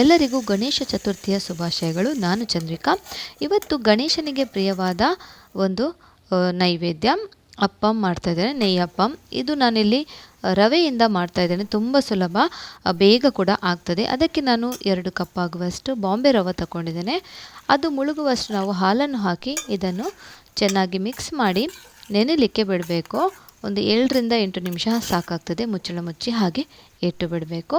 ಎಲ್ಲರಿಗೂ ಗಣೇಶ ಚತುರ್ಥಿಯ ಶುಭಾಶಯಗಳು. ನಾನು ಚಂದ್ರಿಕಾ. ಇವತ್ತು ಗಣೇಶನಿಗೆ ಪ್ರಿಯವಾದ ಒಂದು ನೈವೇದ್ಯ ಅಪ್ಪಂ ಮಾಡ್ತಾ ಇದ್ದೇನೆ. ನೆಯ್ಯಪ್ಪಂ ಇದು ನಾನಿಲ್ಲಿ ರವೆಯಿಂದ ಮಾಡ್ತಾ ಇದ್ದೇನೆ. ತುಂಬ ಸುಲಭ ಬೇಗ ಕೂಡ ಆಗ್ತದೆ. ಅದಕ್ಕೆ ನಾನು ಎರಡು ಕಪ್ ಆಗುವಷ್ಟು ಬಾಂಬೆ ರವೆ ತಗೊಂಡಿದ್ದೇನೆ ಅದು ಮುಳುಗುವಷ್ಟು ನಾವು ಹಾಲನ್ನು ಹಾಕಿ ಇದನ್ನು ಚೆನ್ನಾಗಿ ಮಿಕ್ಸ್ ಮಾಡಿ ನೆನೆಲಿಕ್ಕೆ ಬಿಡಬೇಕು. ಒಂದು ಏಳರಿಂದ ಎಂಟು ನಿಮಿಷ ಸಾಕಾಗ್ತದೆ. ಮುಚ್ಚಳ ಮುಚ್ಚಿ ಹಾಗೆ ಇಟ್ಟು ಬಿಡಬೇಕು.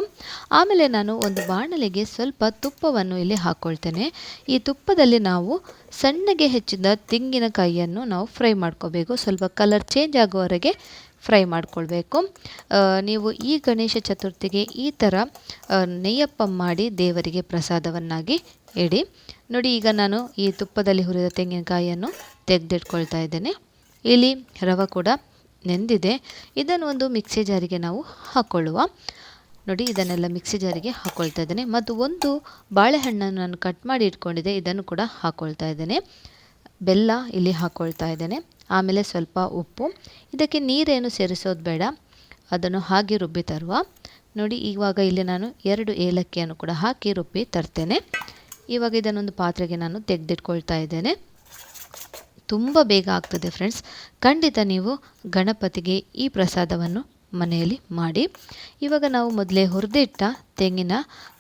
ಆಮೇಲೆ ನಾನು ಒಂದು ಬಾಣಲೆಗೆ ಸ್ವಲ್ಪ ತುಪ್ಪವನ್ನು ಇಲ್ಲಿ ಹಾಕ್ಕೊಳ್ತೇನೆ ಈ ತುಪ್ಪದಲ್ಲಿ ನಾವು ಸಣ್ಣಗೆ ಹೆಚ್ಚಿದ ತೆಂಗಿನಕಾಯಿಯನ್ನು ನಾವು ಫ್ರೈ ಮಾಡ್ಕೋಬೇಕು. ಸ್ವಲ್ಪ ಕಲರ್ ಚೇಂಜ್ ಆಗೋವರೆಗೆ ಫ್ರೈ ಮಾಡ್ಕೊಳ್ಬೇಕು. ನೀವು ಈ ಗಣೇಶ ಚತುರ್ಥಿಗೆ ಈ ಥರ ನೆಯ್ಯಪ್ಪ ಮಾಡಿ ದೇವರಿಗೆ ಪ್ರಸಾದವನ್ನಾಗಿ ಇಡಿ. ನೋಡಿ, ಈಗ ನಾನು ಈ ತುಪ್ಪದಲ್ಲಿ ಹುರಿದ ತೆಂಗಿನಕಾಯಿಯನ್ನು ತೆಗೆದಿಟ್ಕೊಳ್ತಾ ಇದ್ದೇನೆ. ಇಲ್ಲಿ ರವೆ ಕೂಡ ನೆಂದಿದೆ. ಇದನ್ನು ಒಂದು ಮಿಕ್ಸಿ ಜಾರಿಗೆ ನಾವು ಹಾಕ್ಕೊಳ್ಳುವ ನೋಡಿ, ಇದನ್ನೆಲ್ಲ ಮಿಕ್ಸಿ ಜಾರಿಗೆ ಹಾಕ್ಕೊಳ್ತಾ ಇದ್ದೇನೆ. ಮತ್ತು ಒಂದು ಬಾಳೆಹಣ್ಣನ್ನು ನಾನು ಕಟ್ ಮಾಡಿ ಇಟ್ಕೊಂಡಿದ್ದೆ. ಇದನ್ನು ಕೂಡ ಹಾಕ್ಕೊಳ್ತಾ ಇದ್ದೇನೆ. ಬೆಲ್ಲ ಇಲ್ಲಿ ಹಾಕ್ಕೊಳ್ತಾ ಇದ್ದೇನೆ. ಆಮೇಲೆ ಸ್ವಲ್ಪ ಉಪ್ಪು. ಇದಕ್ಕೆ ನೀರೇನು ಸೇರಿಸೋದು ಬೇಡ. ಅದನ್ನು ಹಾಗೆ ರುಬ್ಬಿ ತರುವ. ನೋಡಿ, ಇವಾಗ ಇಲ್ಲಿ ನಾನು ಎರಡು ಏಲಕ್ಕಿಯನ್ನು ಕೂಡ ಹಾಕಿ ರುಬ್ಬಿ ತರ್ತೇನೆ. ಇವಾಗ ಇದನ್ನೊಂದು ಪಾತ್ರೆಗೆ ನಾನು ತೆಗೆದಿಟ್ಕೊಳ್ತಾ ಇದ್ದೇನೆ. ತುಂಬ ಬೇಗ ಆಗ್ತದೆ ಫ್ರೆಂಡ್ಸ್ ಖಂಡಿತ ನೀವು ಗಣಪತಿಗೆ ಈ ಪ್ರಸಾದವನ್ನು ಮನೆಯಲ್ಲಿ ಮಾಡಿ. ಇವಾಗ ನಾವು ಮೊದಲೇ ಹುರಿದಿಟ್ಟ ತೆಂಗಿನ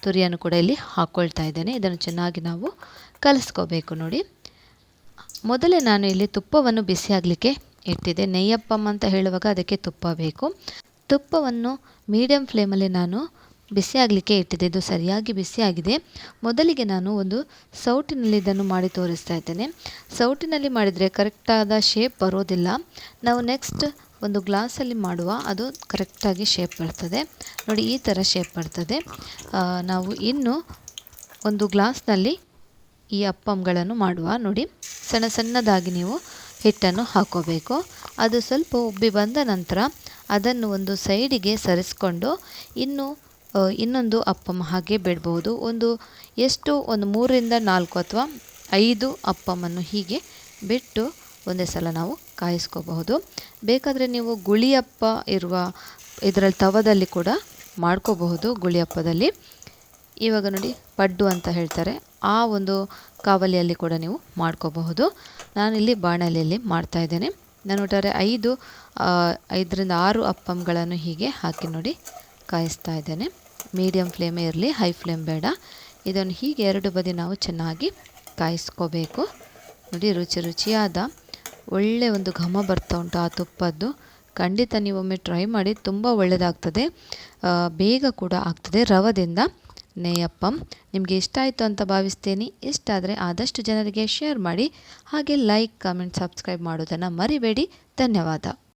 ತುರಿಯನ್ನು ಕೂಡ ಇಲ್ಲಿ ಹಾಕ್ಕೊಳ್ತಾ ಇದ್ದೇನೆ. ಇದನ್ನು ಚೆನ್ನಾಗಿ ನಾವು ಕಲಿಸ್ಕೋಬೇಕು ನೋಡಿ. ಮೊದಲೇ ನಾನು ಇಲ್ಲಿ ತುಪ್ಪವನ್ನು ಬಿಸಿ ಆಗಲಿಕ್ಕೆ ಇಟ್ಟಿದ್ದೆ. ನೆಯ್ಯಪ್ಪಮ್ಮ ಅಂತ ಹೇಳುವಾಗ ಅದಕ್ಕೆ ತುಪ್ಪ ಬೇಕು. ತುಪ್ಪವನ್ನು ಮೀಡಿಯಂ ಫ್ಲೇಮಲ್ಲಿ ನಾನು ಬಿಸಿ ಆಗಲಿಕ್ಕೆ ಇಟ್ಟಿದೆ. ಇದು ಸರಿಯಾಗಿ ಬಿಸಿಯಾಗಿದೆ. ಮೊದಲಿಗೆ ನಾನು ಒಂದು ಸೌಟಿನಲ್ಲಿ ಇದನ್ನು ಮಾಡಿ ತೋರಿಸ್ತಾ ಇದ್ದೇನೆ. ಸೌಟಿನಲ್ಲಿ ಮಾಡಿದರೆ ಕರೆಕ್ಟಾದ ಶೇಪ್ ಬರೋದಿಲ್ಲ. ನಾವು ನೆಕ್ಸ್ಟ್ ಒಂದು ಗ್ಲಾಸಲ್ಲಿ ಮಾಡುವ, ಅದು ಕರೆಕ್ಟಾಗಿ ಶೇಪ್ ಬರ್ತದೆ. ನೋಡಿ, ಈ ಥರ ಶೇಪ್ ಬರ್ತದೆ. ನಾವು ಇನ್ನು ಒಂದು ಗ್ಲಾಸ್ನಲ್ಲಿ ಈ ಅಪ್ಪಂಗಳನ್ನು ಮಾಡುವ. ನೋಡಿ, ಸಣ್ಣ ಸಣ್ಣದಾಗಿ ನೀವು ಹಿಟ್ಟನ್ನು ಹಾಕೋಬೇಕು. ಅದು ಸ್ವಲ್ಪ ಉಬ್ಬಿ ಬಂದ ನಂತರ ಅದನ್ನು ಒಂದು ಸೈಡಿಗೆ ಸರಿಸ್ಕೊಂಡು ಇನ್ನು ಇನ್ನೊಂದು ಅಪ್ಪಮ್ಮ ಹಾಗೆ ಬಿಡ್ಬೋದು. ಒಂದು ಎಷ್ಟು, ಒಂದು ಮೂರರಿಂದ ನಾಲ್ಕು ಅಥವಾ ಐದು ಅಪ್ಪಮ್ಮನ್ನು ಹೀಗೆ ಬಿಟ್ಟು ಒಂದೇ ಸಲ ನಾವು ಕಾಯಿಸ್ಕೋಬಹುದು. ಬೇಕಾದರೆ ನೀವು ಗುಳಿಯಪ್ಪ ಇರುವ ಇದರಲ್ಲಿ ತವದಲ್ಲಿ ಕೂಡ ಮಾಡ್ಕೋಬಹುದು ಗುಳಿಯಪ್ಪದಲ್ಲಿ. ಇವಾಗ ನೋಡಿ, ಪಡ್ಡು ಅಂತ ಹೇಳ್ತಾರೆ. ಆ ಒಂದು ಕಾವಲಿಯಲ್ಲಿ ಕೂಡ ನೀವು ಮಾಡ್ಕೋಬಹುದು. ನಾನಿಲ್ಲಿ ಬಾಣಲೆಯಲ್ಲಿ ಮಾಡ್ತಾ ಇದ್ದೇನೆ. ನಾನು ಒಟ್ಟಾರೆ ಐದು ಐದರಿಂದ ಆರು ಅಪ್ಪಂಗಳನ್ನು ಹೀಗೆ ಹಾಕಿ ನೋಡಿ ಕಾಯಿಸ್ತಾ ಇದ್ದೇನೆ. ಮೀಡಿಯಮ್ ಫ್ಲೇಮೇ ಇರಲಿ, ಹೈ ಫ್ಲೇಮ್ ಬೇಡ. ಇದನ್ನು ಹೀಗೆ ಎರಡು ಬದಿ ನಾವು ಚೆನ್ನಾಗಿ ಕಾಯಿಸ್ಕೋಬೇಕು. ನೋಡಿ, ರುಚಿ ರುಚಿಯಾದ ಒಳ್ಳೆ ಒಂದು ಘಮ ಬರ್ತಾ ಉಂಟು ಆ ತುಪ್ಪದ್ದು. ಖಂಡಿತ ನೀವೊಮ್ಮೆ ಟ್ರೈ ಮಾಡಿ, ತುಂಬ ಒಳ್ಳೆಯದಾಗ್ತದೆ ಬೇಗ ಕೂಡ ಆಗ್ತದೆ ರವದಿಂದ. ನೇಯಪ್ಪಂ, ನಿಮಗೆ ಇಷ್ಟ ಆಯಿತು ಅಂತ ಭಾವಿಸ್ತೀನಿ. ಇಷ್ಟ ಆದರೆ ಆದಷ್ಟು ಜನರಿಗೆ ಶೇರ್ ಮಾಡಿ, ಹಾಗೆ ಲೈಕ್ ಕಮೆಂಟ್ ಸಬ್ಸ್ಕ್ರೈಬ್ ಮಾಡೋದನ್ನು ಮರಿಬೇಡಿ. ಧನ್ಯವಾದ.